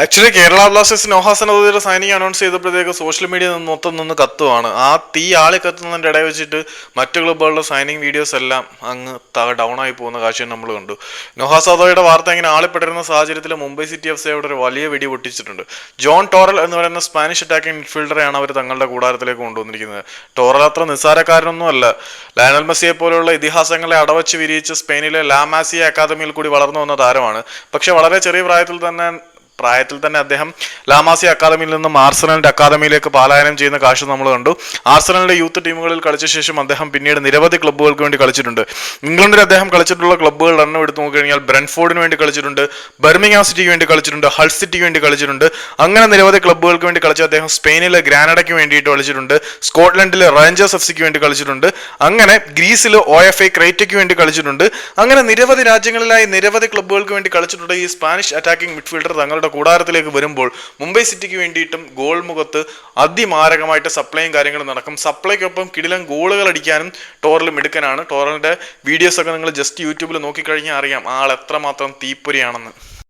Actually Kerala blasters നോഹാസൻ അതിന്റെ signing announce ചെയ്തപ്പോഴത്തേക്ക് സോഷ്യൽ മീഡിയ മൊത്തം നിന്ന് കത്തുവാണ്. ആ തീ ആളെ കത്തുന്നതിന്റെ ഇടയിൽ വെച്ചിട്ട് മറ്റു ക്ലബ്ബുകളുടെ സൈനിങ് വീഡിയോസ് എല്ലാം അങ്ങ് ഡൗൺ ആയി പോകുന്ന കാഴ്ച നമ്മൾ കണ്ടു. നോഹാസ് അതോയുടെ വാർത്ത ഇങ്ങനെ ആളിപ്പെട്ടിരുന്ന സാഹചര്യത്തിൽ മുംബൈ സിറ്റി എഫ് സിയോട് ഒരു വലിയ വെടി പൊട്ടിച്ചിട്ടുണ്ട്. ജോൺ ടോറൽ എന്ന് പറയുന്ന സ്പാനിഷ് അറ്റാക്കിംഗ് മിഡ്ഫീൽഡറെയാണ് അവർ തങ്ങളുടെ കൂടാരത്തിലേക്ക് കൊണ്ടുവന്നിരിക്കുന്നത്. ടോറൽ അത്ര നിസ്സാരക്കാരനൊന്നും അല്ല. ലയനൽ മെസ്സിയെ പോലുള്ള ഇതിഹാസങ്ങളെ അടവച്ച് വിരിയിച്ച് സ്പെയിനിലെ ലാമാസിയ അക്കാദമിയിൽ കൂടി വളർന്നു വന്ന താരമാണ്. പക്ഷേ വളരെ ചെറിയ പ്രായത്തിൽ തന്നെ പ്രായത്തിൽ തന്നെ അദ്ദേഹം ലാമാസി അക്കാദമിയിൽ നിന്നും ആർസണലിന്റെ അക്കാദമിയിലേക്ക് പാലായനം ചെയ്യുന്ന കാഴ്ച നമ്മൾ കണ്ടു. ആർസണലിന്റെ യൂത്ത് ടീമുകളിൽ കളിച്ച ശേഷം അദ്ദേഹം പിന്നീട് നിരവധി ക്ലബ്ബുകൾക്ക് വേണ്ടി കളിച്ചിട്ടുണ്ട്. ഇംഗ്ലണ്ടിൽ അദ്ദേഹം കളിച്ചിട്ടുള്ള ക്ലബ്ബുകൾ എണ്ണം എടുത്തു നോക്കിക്കഴിഞ്ഞാൽ ബ്രൻഫോർഡിന് വേണ്ടി കളിച്ചിട്ടുണ്ട് ബർമിംഗാം സിറ്റിക്ക് വേണ്ടി കളിച്ചിട്ടുണ്ട് ഹൾ സിറ്റിക്ക് വേണ്ടി കളിച്ചിട്ടുണ്ട്. അങ്ങനെ നിരവധി ക്ലബ്ബുകൾക്ക് വേണ്ടി കളിച്ച അദ്ദേഹം സ്പെയിനിലെ ഗ്രാനഡയ്ക്ക് വേണ്ടിയിട്ട് കളിച്ചിട്ടുണ്ട് സ്കോട്ട്ലൻഡിലെ റേഞ്ചേഴ്സ് എഫ് സിക്ക് വേണ്ടി കളിച്ചിട്ടുണ്ട് അങ്ങനെ ഗ്രീസിൽ ഒ എഫ് ഐ ക്രൈറ്റയ്ക്ക് വേണ്ടി കളിച്ചിട്ടുണ്ട്. അങ്ങനെ നിരവധി രാജ്യങ്ങളിലായി നിരവധി ക്ലബ്ബുകൾക്ക് വേണ്ടി കളിച്ചിട്ടുണ്ട് ഈ സ്പാനിഷ് അറ്റാക്കിംഗ് മിഡ്ഫീൽഡർ തങ്ങളുടെ കൂടാരത്തിലേക്ക് വരുമ്പോൾ മുംബൈ സിറ്റിക്ക് വേണ്ടിയിട്ടും ഗോൾ മുഖത്ത് അതിമാരകമായിട്ട് സപ്ലൈയും കാര്യങ്ങളും നടക്കും. സപ്ലൈക്കൊപ്പം കിടിലം ഗോളുകൾ അടിക്കാനും ടോറലും മിടുക്കനാണ് ടോറലിന്റെ വീഡിയോസ് ഒക്കെ നിങ്ങൾ ജസ്റ്റ് യൂട്യൂബിൽ നോക്കിക്കഴിഞ്ഞാൽ അറിയാം ആൾ എത്രമാത്രം തീപ്പൊരിയാണെന്ന്.